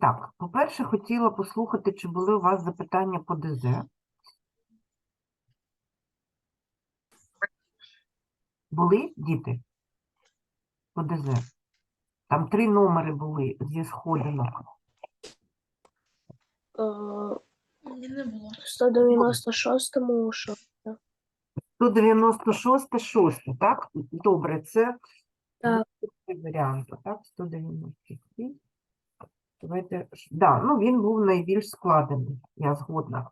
так, по-перше, хотіла послухати, чи були у вас запитання по ДЗ. Були діти? По ДЗ. Там три номери були зі сходинок. Ні, не було. 196-му, що 196 6, так? Добре, це Так. варіант, так? 196. Давайте, да, ну він був найбільш складений, я згодна.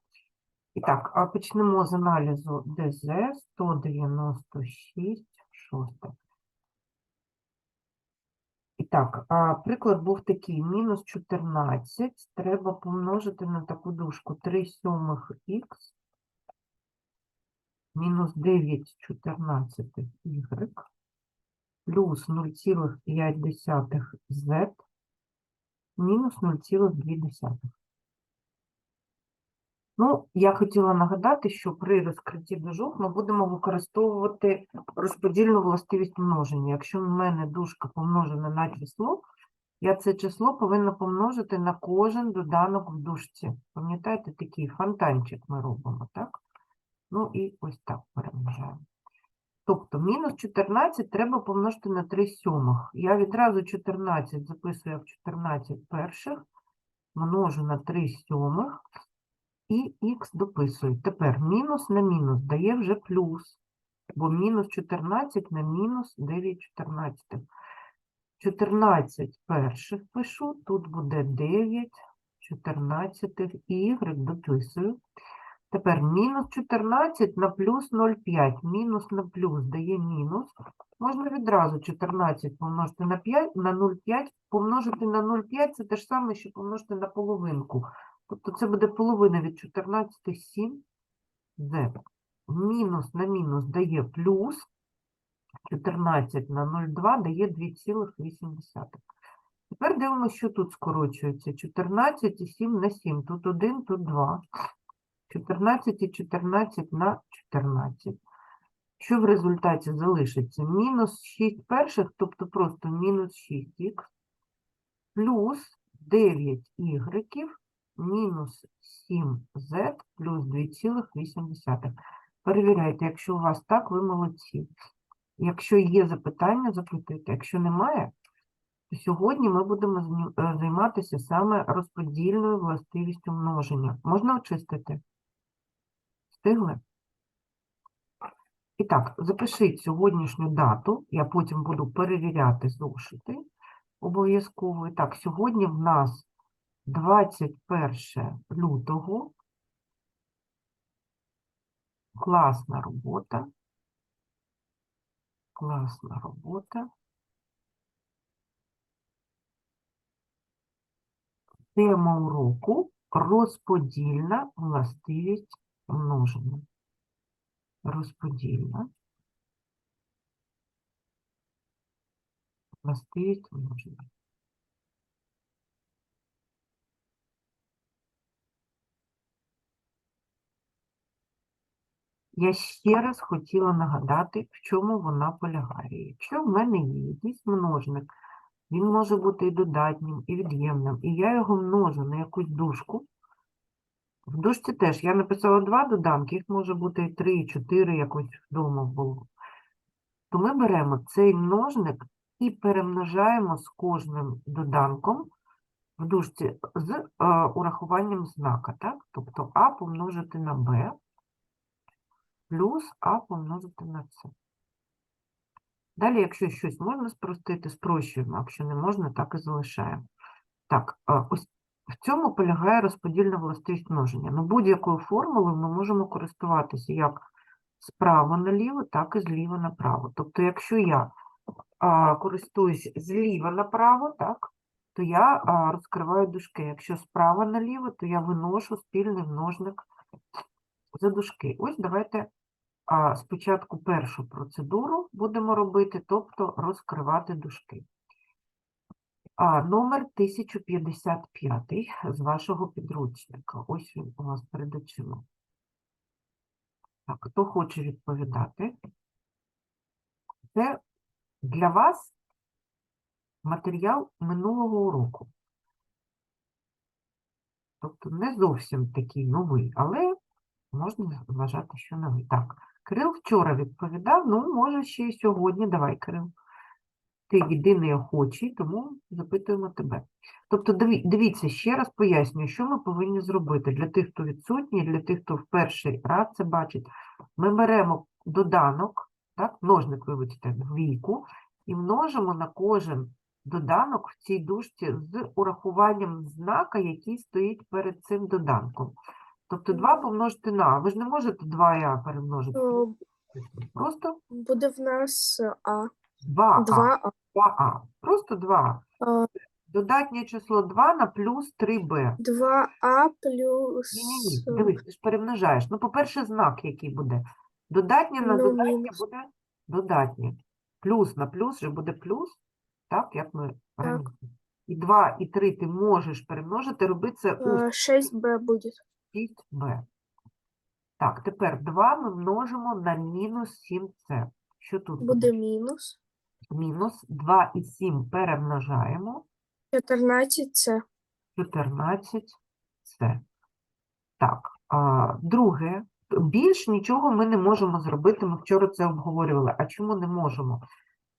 І так, а почнемо з аналізу ДЗ 196 6. І так, а, приклад був такий, мінус 14, треба помножити на таку дужку 3 сьомих х, мінус 9 чотирнадцятих y, плюс 0,5 z, мінус 0,2. Ну, я хотіла нагадати, що при розкритті дужок ми будемо використовувати розподільну властивість множення. Якщо в мене дужка помножена на число, я це число повинна помножити на кожен доданок в дужці. Пам'ятаєте, такий фонтанчик ми робимо, так? Ну і ось так перемножаємо. Тобто мінус 14 треба помножити на 3 сьомих. Я відразу 14 записую як 14 перших, множу на 3 сьомих і х дописую. Тепер мінус на мінус дає вже плюс, бо мінус 14 на мінус 9 чотирнадцятих. 14 перших пишу, тут буде 9 чотирнадцятих і y дописую. Тепер мінус 14 на плюс 0,5. Мінус на плюс дає мінус. Можна відразу 14 помножити на 5, на 0,5, помножити на 0,5 це те ж саме, що помножити на половинку. Тобто це буде половина від 14 7 z. Мінус на мінус дає плюс. 14 на 0,2 дає 2,8. Тепер дивимося, що тут скорочується. 14 і 7 на 7. Тут 1, тут 2. 14 і 14 на 14. Що в результаті залишиться? Мінус 6 перших, тобто просто мінус 6х, плюс 9 y, мінус 7z, плюс 2,8. Перевіряйте, якщо у вас так, ви молодці. Якщо є запитання, запитуйте. Якщо немає, то сьогодні ми будемо е, займатися саме розподільною властивістю множення. Можна очистити? Встигли? І так, запишіть сьогоднішню дату, я потім буду перевіряти зошити обов'язково. І так, сьогодні в нас 21 лютого. Класна робота. Класна робота. Тема уроку розподільна властивість множення. Розподільна властивість множення. Я ще раз хотіла нагадати, в чому вона полягає. Якщо в мене є якийсь множник, він може бути і додатнім, і від'ємним, і я його множу на якусь дужку. В дужці теж я написала два доданки, їх може бути і три, чотири, якось вдома було. То ми беремо цей множник і перемножаємо з кожним доданком в дужці з е, урахуванням знака, так? Тобто А помножити на Б плюс А помножити на С. Далі, якщо щось можна спростити, спрощуємо, якщо не можна, так і залишаємо. Так, а, ось в цьому полягає розподільна властивість множення. Ну, будь-якою формулою ми можемо користуватися як справа наліво, так і зліва направо. Тобто, якщо я а, користуюсь зліва направо, так, то я а, розкриваю дужки. Якщо справа наліво, то я виношу спільний множник за дужки. Ось давайте а, спочатку першу процедуру будемо робити, тобто розкривати дужки. А, номер 1055 з вашого підручника. Ось він у вас перед очима. Так, хто хоче відповідати? Це для вас матеріал минулого уроку. Тобто не зовсім такий новий, але можна вважати, що новий. Так, Кирил вчора відповідав, ну, може, ще й сьогодні. Давай, Кирил. Ти єдиний охочий, тому запитуємо тебе. Тобто, дивіться, ще раз пояснюю, що ми повинні зробити для тих, хто відсутній, для тих, хто в перший раз це бачить. Ми беремо доданок, так, множник, вибачте, двійку, і множимо на кожен доданок в цій дужці з урахуванням знака, який стоїть перед цим доданком. Тобто 2 помножити на, ви ж не можете 2а перемножити. Е, Просто Буде в нас А. 2а. 2А. 2а. Просто 2а. Е, Додатнє число 2 на плюс 3b. 2А плюс Ні-ні-ні, дивись, ти ж перемножаєш. Ну, по-перше, знак який буде. Додатнє на Ну, додатнє мінус. буде додатнє. Плюс на плюс вже буде плюс, так, як ми раніше. І 2, і 3 ти можеш перемножити, роби це у е, 6Б буде. 6b. Так, тепер 2 ми множимо на мінус 7c. Що тут буде? Буде мінус. Мінус 2 і 7 перемножаємо. 14 це 14 це. Так, а, друге, більш нічого ми не можемо зробити. Ми вчора це обговорювали. А чому не можемо?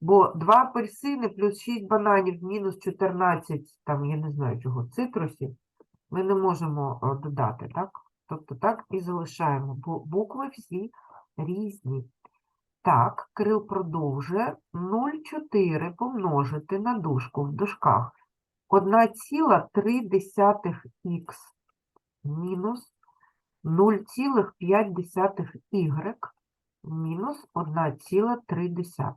Бо 2 апельсини плюс 6 бананів мінус 14, там, я не знаю чого, цитрусів, ми не можемо додати, так? Тобто так і залишаємо, бо букви всі різні. Так, Кирил продовжує 0,4 помножити на дужку в дужках 1,3х мінус 0,5y мінус 1,3.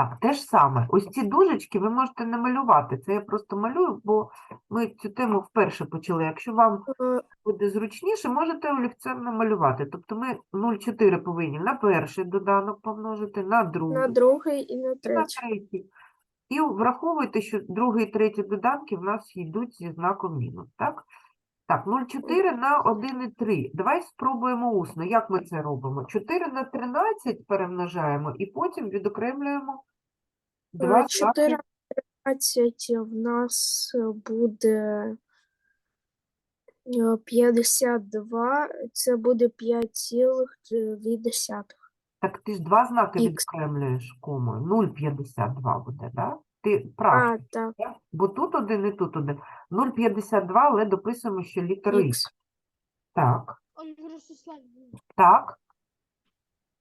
Так, те ж саме. Ось ці дужечки ви можете не малювати. Це я просто малюю, бо ми цю тему вперше почали. Якщо вам е, буде зручніше, можете олівцем намалювати. Тобто ми 0,4 повинні на перший доданок помножити, на другий, на другий і на і на третій. третій. І враховуйте, що другий і третій доданки в нас йдуть зі знаком мінус, так? Так, 0,4 на 1,3. Давай спробуємо усно. Як ми це робимо? 4 на 13 перемножаємо і потім відокремлюємо два Е, 14 в нас буде е, 52, це буде 5,2. Так ти ж два знаки Ікс. відокремлюєш комою. 0,52 буде, так? Ти прав. А, так, Так? Бо тут один і тут один. 0,52, але дописуємо, що літеру Х. Так, Ольга Ростиславівна, так.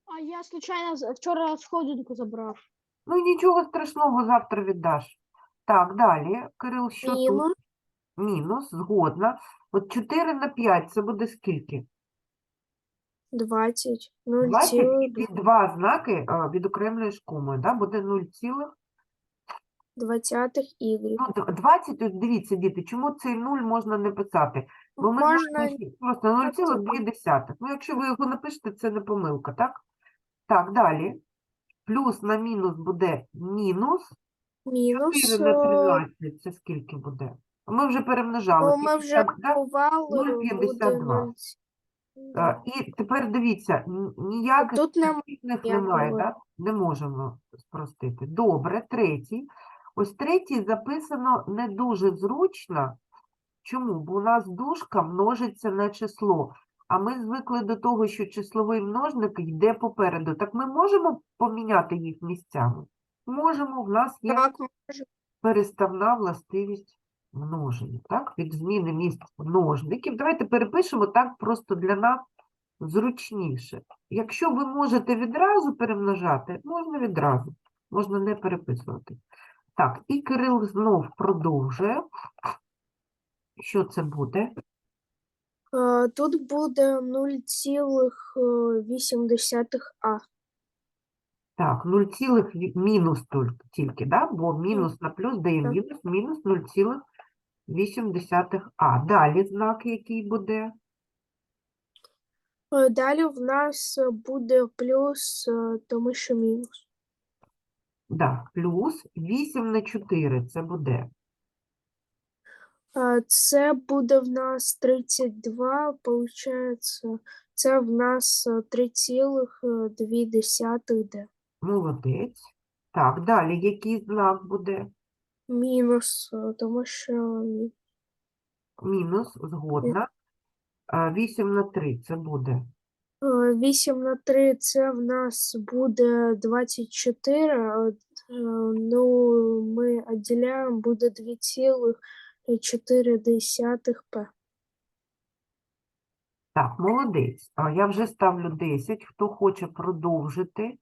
а я случайно з- вчора сходинку забрав. Ну нічого страшного, завтра віддаш. Так, далі. Кирил, що тут? Мінус Мінус, згодна. От 4 на 5 це буде скільки? 20, 20 і 0,20 ти два знаки а, відокремлюєш комою, да? буде 0, цілих. Y. Ну, д- 20, ось дивіться, діти, чому цей 0 можна не писати? Бо ми Можна що просто 0,2. Ну, якщо ви його напишете, це не помилка, так? Так, далі. Плюс на мінус буде мінус. мінус. 4 на е, 13 це скільки буде? Ми вже перемножали. Ну, ми вже купували, 0,52. 0. І тепер дивіться, ніяких тут ніякого. немає, так? Не можемо спростити. Добре, третій. Ось третій записано не дуже зручно. Чому? Бо у нас дужка множиться на число, а ми звикли до того, що числовий множник йде попереду. Так ми можемо поміняти їх місцями? Можемо, в нас є Так, переставна властивість множення, так? Від зміни місць множників. Давайте перепишемо так просто для нас зручніше. Якщо ви можете відразу перемножати, можна відразу, можна не переписувати. Так, і Кирил знов продовжує. Що це буде? Е, Тут буде 0,8 А. Так, 0, цілих ві- мінус тільки, тільки да? бо мінус на плюс дає так. мінус, мінус 0,8 А. Далі знак який буде? Е, Далі в нас буде плюс, е, тому що мінус. Да, плюс 8 на 4 це буде. Е, Це буде в нас 32, получається, це в нас е, 3,2 Д. Молодець. Так, далі який знак буде? мінус, е, тому що. Мінус, згодна. А, 8 на 3 це буде. Е, 8 на 3 це в нас буде 24. а е, Ну, ми відділяємо, буде 2,4 П. Так, молодець. А, Я вже ставлю 10. Хто хоче продовжити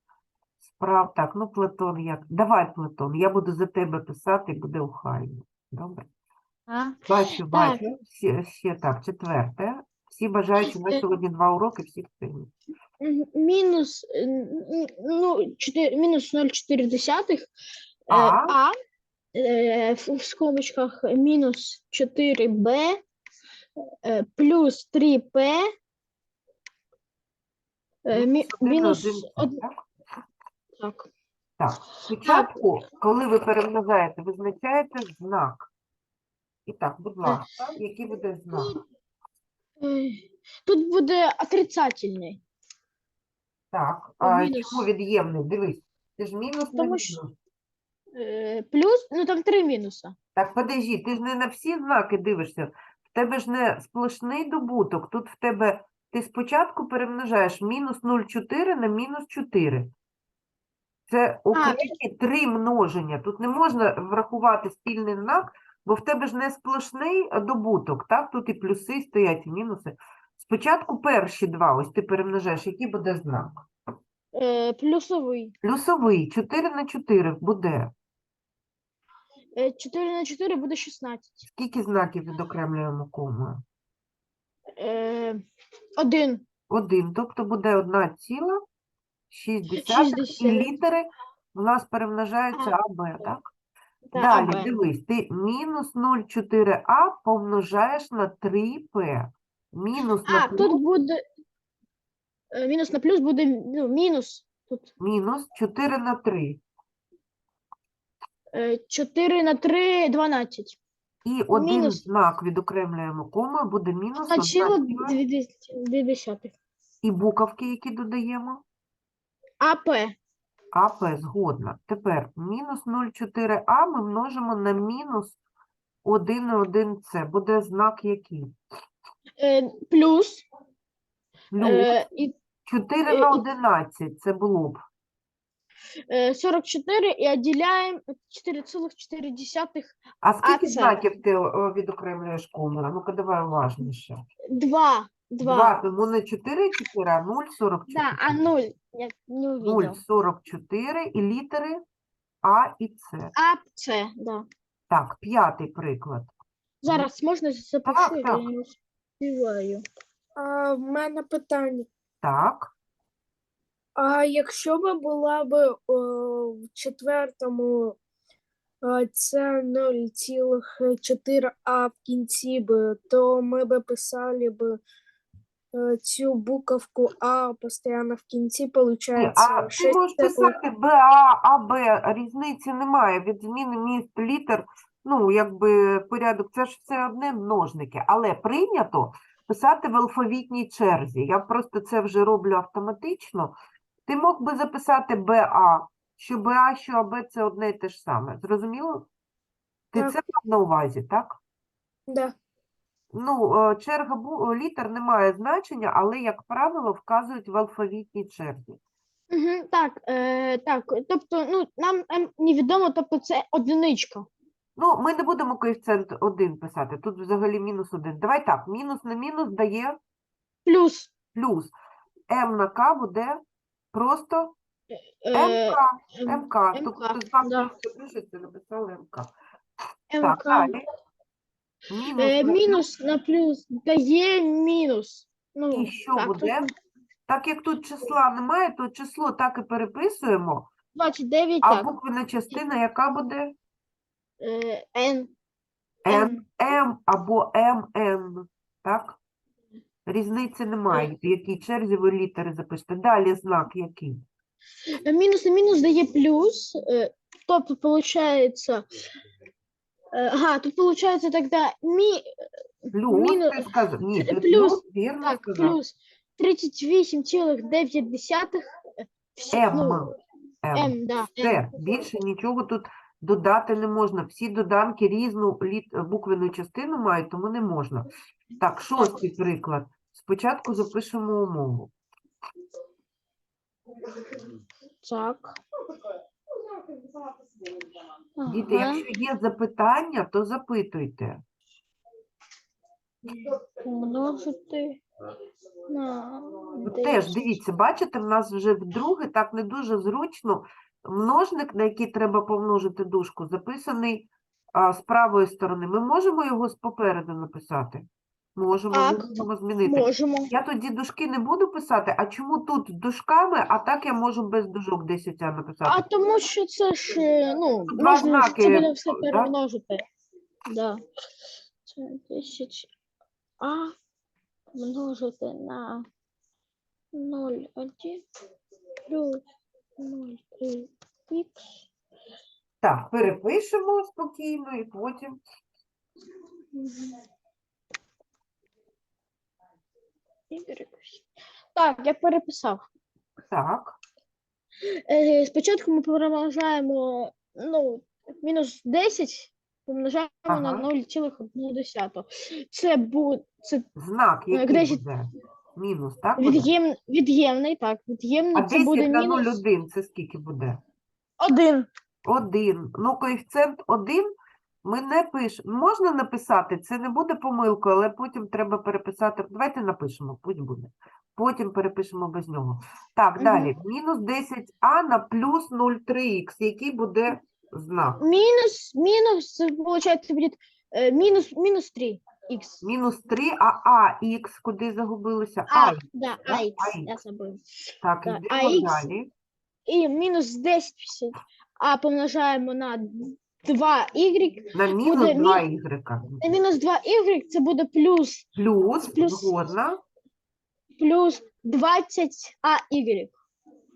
справ? Так, ну, Платон, як? Давай, Платон, я буду за тебе писати, буде охайно. Добре. А? Бачу, бачу. Ще, ще так, четверте. Всі бажаючі на Е, сьогодні два уроки, всі встигнуть. Мінус, е, ну, 4, мінус 0,4 А? а е, в, в скобочках мінус 4b е, плюс 3p е, мінус один це, од- так? так. Спочатку, коли ви перемножаєте, визначаєте знак. І так, будь ласка, який буде знак? Е, Тут буде отрицательний. Так, а мінус. чому від'ємний? Дивись, це ж мінус на Тому що- мінус. Е, Плюс, ну там три мінуса. Так, подожди, ти ж не на всі знаки дивишся. В тебе ж не сплошний добуток. Тут в тебе ти спочатку перемножаєш мінус 0,4 на мінус 4. Це окремі три множення. Тут не можна врахувати спільний знак, бо в тебе ж не сплошний добуток. Так, тут і плюси стоять, і мінуси. Спочатку перші два, ось ти перемножаєш, який буде знак? Е, Плюсовий. Плюсовий 4 на 4 буде. Е, 4 на 4 буде 16. Скільки знаків відокремлюємо комою? Е, Один. Один, тобто буде 1 ціла 60 60. і літери в нас перемножаються А. АБ, так? Та, Далі, АБ. дивись, ти мінус 0,4А помножаєш на 3П. Мінус на А, плюс, тут буде е, мінус на плюс буде ну, мінус. Тут мінус 4 на 3. Е, 4 на 3 12. І один Мінус. знак відокремлюємо комою, буде мінус 1 А ціло ціла. 2. І буковки, які додаємо. АП. АП згодна. Тепер мінус 0,4А ми множимо на мінус 1,1С. Буде знак який? Е, плюс. Плюс Е, і 4 е, на 11 це було б. Е, 44 і відділяємо 4,4. А скільки це? знаків ти о, відокремлюєш комора? Ну-ка, давай уважніше. 2. 2. 2, тому не 4, 4, а 0,44. Да, а 0. Я не увидел. 0,44 і літери А і С. А, С, да. Так, п'ятий приклад. Зараз можна запишу, я так. не успіваю. А в мене питання. Так, А якщо би була б о, в четвертому а, це 0,4, а в кінці би, то ми би писали б е, цю буковку А постійно в кінці, виходить а ти 6 можеш писати БА, АБ, різниці немає від зміни міст літер, ну, якби порядок, це ж все одне множники, але прийнято писати в алфавітній черзі. Я просто це вже роблю автоматично. Ти мог би записати БА, що БА, що АБ це одне і те ж саме. Зрозуміло? Ти Так. це мав на увазі, так? Да. Ну, е, черга бу- літер не має значення, але, як правило, вказують в алфавітній черзі. Угу, так, е, так, тобто, ну, нам ем, невідомо, тобто це одиничка. Ну, ми не будемо коефіцієнт 1 писати, тут взагалі мінус 1. Давай так, мінус на мінус дає Плюс плюс. М на К буде просто е, МК. ем, МК. МК, Тобто знак да. просто пишеться, написали МК. МК. Далі. Мінус, Е, на мінус на плюс дає мінус. Ну, І що так, буде? тут Так як тут числа немає, то число так і переписуємо, 29, а так. буквена частина яка буде? Е. Н, М або МН. Так? Різниці немає, в якій черзі ви літери запишете. Далі знак який? Е, Мінус на мінус дає плюс. Е, тобто, получается... Е, ага, тут получается тогда мі, Плюс, Мінус- ти сказав. Ні, ти плюс, плюс, вірно так, сказав. плюс 38,9. Всі, М. ну, М. М, да, Все, більше нічого тут додати не можна. Всі доданки різну літ... буквену частину мають, тому не можна. Так, шостий приклад. Спочатку запишемо умову. Так. Діти, Ага. якщо є запитання, то запитуйте. Помножити на Теж 10. дивіться, бачите, в нас вже вдруге так не дуже зручно. Множник, на який треба помножити дужку, записаний а, з правої сторони. Ми можемо його з попереду написати? Можемо, ми Так, можемо змінити. Можемо. Я тоді дужки не буду писати, а чому тут з дужками, а так я можу без дужок 10 а написати? А тому що це ж, е, ну, два можна ж це знаки, буде все перемножити. Да. Це 10 а множити на 0,1 плюс 0,3 х. Так, перепишемо спокійно і потім. Так, я переписав. Так, Е, Спочатку ми перемножаємо ну, мінус 10, помножаємо на 0,1. Це буде це знак як який 10 буде? Мінус, так? буде? від'єм, від'ємний, так, А від'ємний це 10 буде на мінус 0,1 це скільки буде? 1. Один. Ну, коефіцієнт 1 ми не пишемо. Можна написати, це не буде помилкою, але потім треба переписати. Давайте напишемо, пусть буде. Потім перепишемо без нього. Так, далі. Мінус 10а на плюс 0,3х. Який буде знак? Мінус, мінус, виходить, буде е, мінус, мінус 3 х. Мінус 3, а ах куди загубилося? А, А, да, ах, ах. я забув. так, да, йдемо ах. далі. І мінус 10, а помножаємо на 2y, На мінус Буде мі- 2y. на мінус 2y це буде плюс, Плюс, плюс- згодна. плюс 20ay.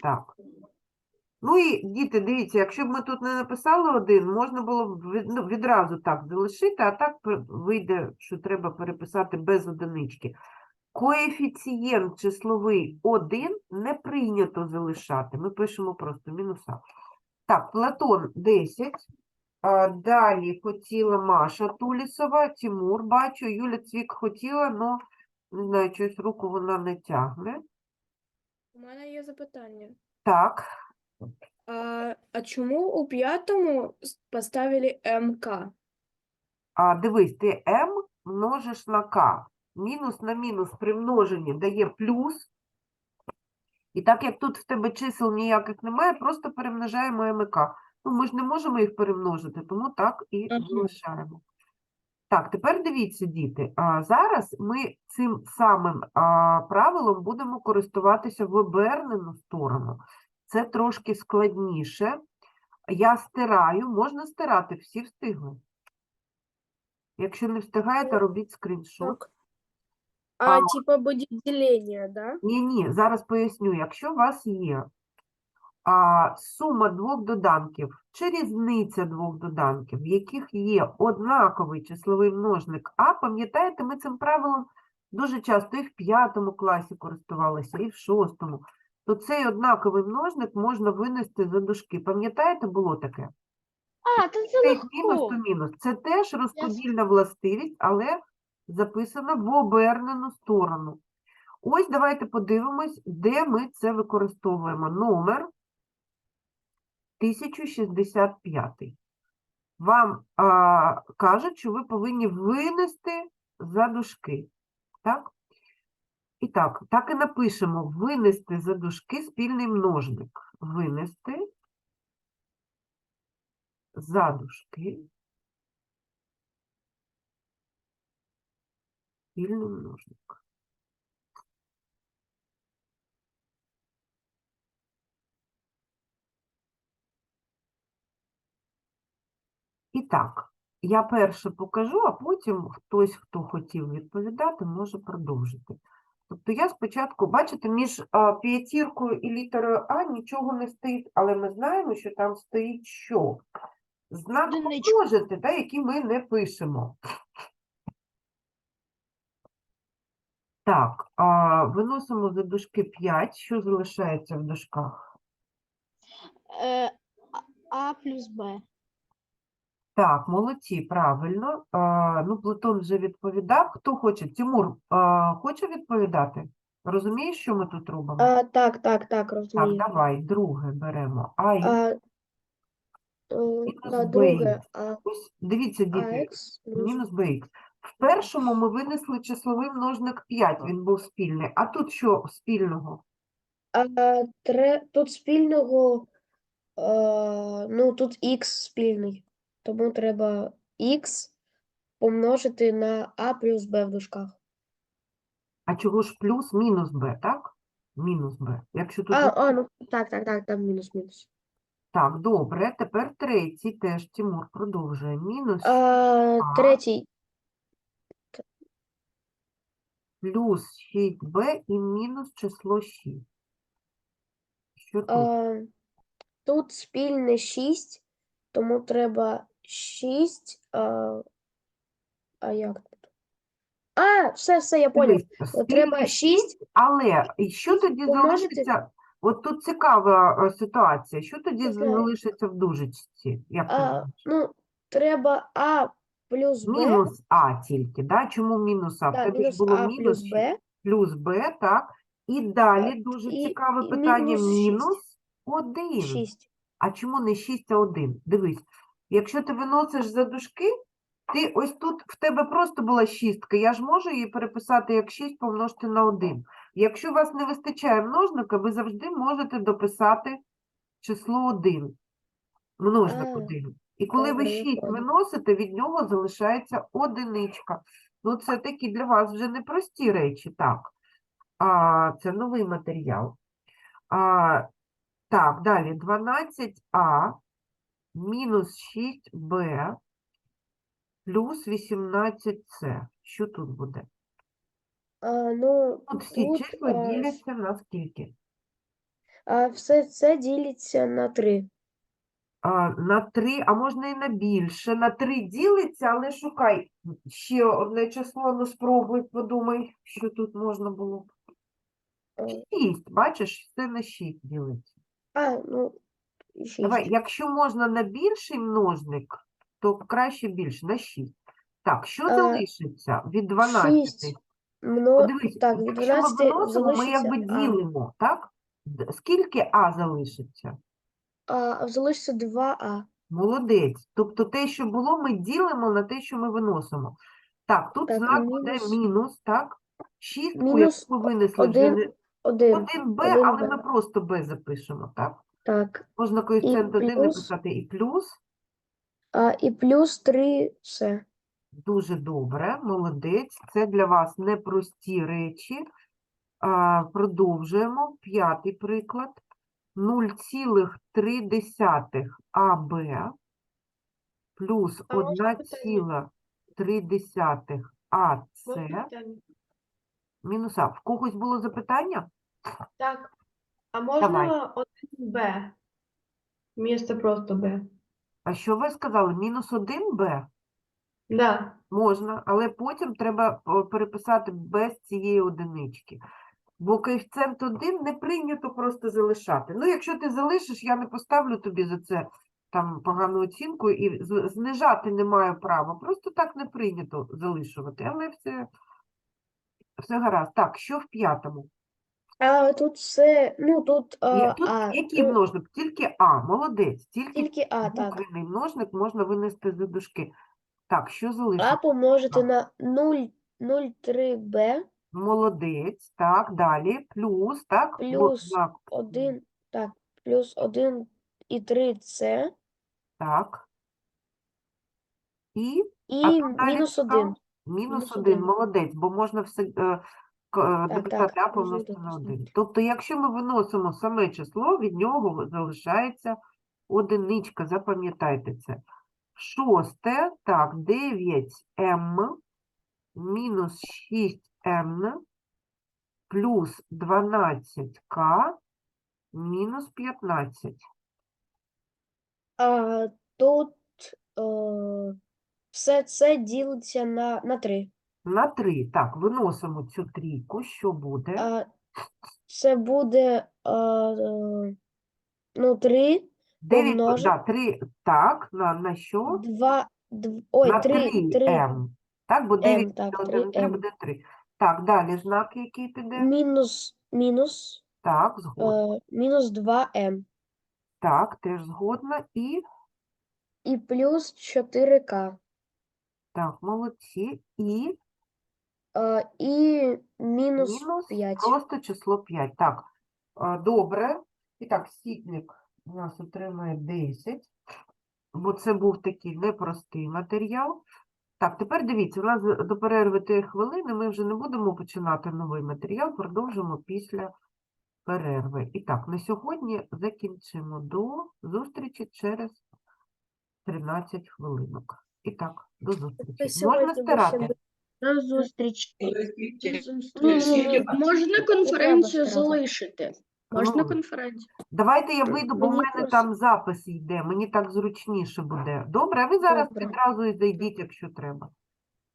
Так. Ну і діти, дивіться, якщо б ми тут не написали один, можна було б від- ну, відразу так залишити, а так пер- вийде, що треба переписати без одинички. Коефіцієнт числовий 1 не прийнято залишати. Ми пишемо просто мінуса. Так, Платон 10. А, далі хотіла Маша Тулісова, Тимур, бачу, Юля Цвік хотіла, але не знаю, щось руку вона не тягне. У мене є запитання. Так. А, а чому у п'ятому поставили МК? А, дивись, ти m множиш на k. Мінус на мінус при множенні дає плюс. І так як тут в тебе чисел ніяких немає, просто перемножаємо k. Ну, ми ж не можемо їх перемножити, тому так і залишаємо. Так, тепер дивіться, діти. А, зараз ми цим самим а, правилом будемо користуватися в обернену сторону. Це трошки складніше. Я стираю, можна стирати, всі встигли. Якщо не встигаєте, робіть скріншот. А, А. типа будет деление, да? Ні, ні, зараз поясню. Якщо у вас є а, сума двох доданків чи різниця двох доданків, в яких є однаковий числовий множник А, пам'ятаєте, ми цим правилом дуже часто і в п'ятому класі користувалися, і в шостому, то цей однаковий множник можна винести за дужки. Пам'ятаєте, було таке? А, то це Цей мінус то мінус. Це теж розподільна властивість, але записана в обернену сторону. Ось давайте подивимось, де ми це використовуємо. Номер 1065. Вам а, кажуть, що ви повинні винести за дужки. Так? І так, так і напишемо: винести за дужки спільний множник. Винести задушки спільний множник. І так, я перше покажу, а потім хтось, хто хотів відповідати, може продовжити. Тобто я спочатку, бачите, між п'ятіркою і літерою А нічого не стоїть, але ми знаємо, що там стоїть що? Знак помножити, да, який ми не пишемо. Так, а, виносимо за дужки 5. Що залишається в дужках? Е, А плюс Б. Так, молодці, правильно. А, ну, Платон вже відповідав. Хто хоче? Тимур, а, хоче відповідати? Розумієш, що ми тут робимо? А, так, так, так, Так, давай, друге беремо. А, і А, е, да, b. друге, а, ось, дивіться, діти, АХ мінус мінус bx. В першому ми винесли числовий множник 5, він був спільний. А тут що спільного? А, тре, тут спільного, е, ну, тут х спільний, тому треба х помножити на а плюс b в дужках. А чого ж плюс мінус b, так? Мінус b. Якщо тут А, а, ну, так, так, так, там мінус-мінус. Так, добре, тепер третій теж Тимур продовжує. Мінус А, третій, плюс 6b і мінус число 6. Що тут? а, тут спільне 6, тому треба 6, а, а як тут? А, все, все, я поняв. Дивись, Треба спільний 6, Але що тоді помножити- залишиться? От тут цікава е, ситуація. Що тоді знаю. залишиться в дужечці? Як ти а, думаєш? ну, треба а плюс b, Мінус А тільки, да? Чому мінус А? В тебе ж мінус було а мінус плюс шість. b, плюс Б, так? І далі дуже і- цікаве і питання. мінус шість. Мінус 1. 6. А чому не 6, а 1? Дивись, якщо ти виносиш за дужки, ти ось тут в тебе просто була шістка. Я ж можу її переписати як 6 помножити на 1. Якщо у вас не вистачає множника, ви завжди можете дописати число 1. Множник 1. І коли ви добре, 6 виносите, від нього залишається одиничка. Ну, це такі для вас вже непрості речі, так. А, це новий матеріал. А, так, далі 12а мінус 6b плюс 18c. Що тут буде? А, ну, Тут всі тут числа а, діляться на скільки? а все це ділиться на 3. А, на 3, а можна і на більше. На 3 ділиться, але шукай ще одне число, ну спробуй, подумай, що тут можна було. б. Е. 6, бачиш, все на 6 ділиться. А, ну, і 6. Давай, якщо можна на більший множник, то краще більше, на 6. Так, що Е, залишиться від 12? 6 мно... Подивись, так, від якщо ми 12 виносимо, ми залишиться якби А. ділимо, так? Д- Скільки А залишиться? А, залишиться 2а. Молодець. Тобто те, що було, ми ділимо на те, що ми виносимо. Так, тут Так, і знак буде мінус- мінус, так? Шістку, Мінус яку ми винесли вже один. не 1. 1b, один але Б. ми просто b запишемо, так? Так. Можна коефіцієнт 1 плюс- написати і плюс. А, і плюс 3 це. Дуже добре, молодець. Це для вас непрості речі. А, продовжуємо. П'ятий приклад. 0,3 АБ плюс А можна питання? 1,3 АЦ мінус А. В когось було запитання? Так. А можна один Б? Вместо просто Б. А що ви сказали? Мінус 1Б? Да. Можна, але потім треба переписати без цієї одинички. Бо коефіцієнт 1 не прийнято просто залишати. Ну, якщо ти залишиш, я не поставлю тобі за це там погану оцінку і знижати не маю права. Просто так не прийнято залишувати. Але все, все гаразд. Так, що в п'ятому? А тут все, ну тут а, тут а, який ну, множник? Тільки А, молодець. Тільки тільки А, так. буквений множник можна винести за дужки. Так, що А залишиться? помножити на 0,3b Молодець, так, далі, плюс, так, бо Плюс знак, 1, так, плюс 1 і 3 це, так. І, і а далі мінус цікаво? 1. мінус мінус один, один. молодець, бо можна все, е, Так, дописати так, можна на 1. Тобто, якщо ми виносимо саме число, від нього залишається одиничка, запам'ятайте це. Шосте, так, 9m мінус 6n плюс 12k мінус 15. А тут е, все це ділиться на, на 3. На 3. Так, виносимо цю трійку. Що буде? А це буде е, е, ну, 3 9, Помножити- да, 3, так, на, на що? 2, дв... ой, на 3, 3, 3m. Так, бо 9 так, поділити 3 3m. буде 3. Так, далі знак, який піде? мінус, мінус, Так, згодна. е, мінус 2m. Так, теж згодна. І, І плюс 4k. так, молодці. І Е, і мінус мінус 5. просто число 5. Так, а, добре. І так, сітник у нас отримує 10, бо це був такий непростий матеріал. Так, тепер дивіться, у нас до перерви 3 хвилини, ми вже не будемо починати новий матеріал, продовжимо після перерви. І так, на сьогодні закінчимо до зустрічі через 13 хвилинок. І так, до зустрічі. Можна сьогодні ви ще стирати? До зустрічі. Скільки? Можна конференцію залишити? Можна конференцію? Давайте я вийду, бо в Мені мене просто- там запис йде, мені так зручніше буде. Добре, а ви зараз Добре. відразу і зайдіть, якщо треба.